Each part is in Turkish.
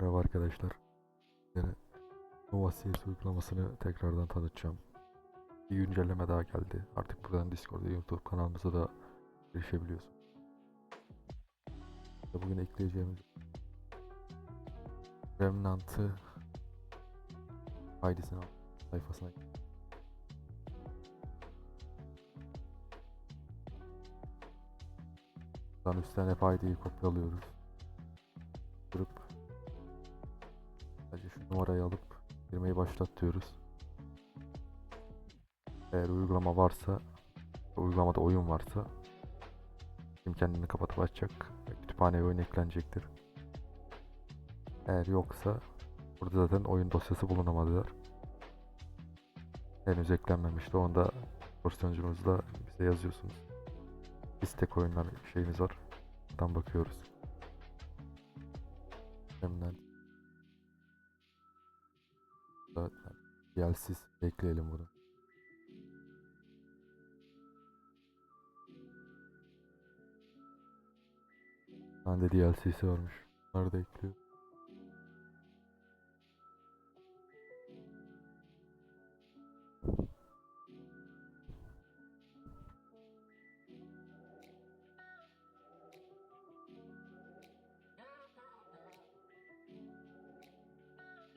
Merhaba arkadaşlar. Yine Nova CS uygulamasını tekrardan tanıtacağım. Bir güncelleme daha geldi. Artık buradan Discord ve YouTube kanalımıza da erişebiliyorsun. Ve Bugün ekleyeceğimiz Remnant'ı al sayfasına Buradan üstten hep ID'yi kopyalıyoruz. Durup numarayı alıp girmeyi başlat diyoruz. Eğer uygulama varsa, uygulamada oyun varsa kim kendini kapatıp açacak. Kütüphaneye oyun eklenecektir. Eğer yoksa burada zaten oyun dosyası bulunamadılar. Henüz eklenmemişti. Onu da porsiyoncumuzda bize yazıyorsunuz. İstek oyunlar şeyimiz var. Buradan bakıyoruz. Hemen da DLC'siz ekleyelim bunu. Ben de DLC'si varmış. Bunları da ekliyor.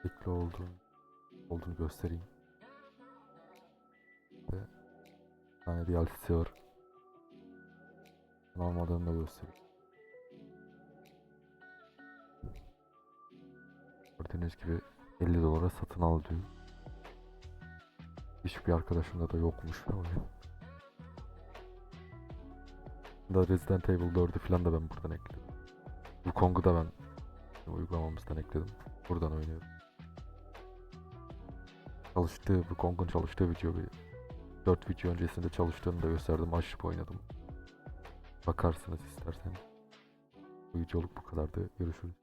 Ekli olduğunu, olduğunu göstereyim. Ve bir tane DLC'si var. Bunun olmadığını da göstereyim. Gördüğünüz gibi 50 dolara satın al diyor. Hiçbir arkadaşımda da yokmuş ama ya. Da Resident Evil 4'ü falan da ben buradan ekledim. Wukong'u da ben uygulamamızdan ekledim. Buradan oynuyorum. Çalıştığı, Wukong'un çalıştığı video bir 4 video öncesinde çalıştığını da gösterdim. Açıp oynadım. Bakarsınız isterseniz. Bu videoluk bu kadardı. Görüşürüz.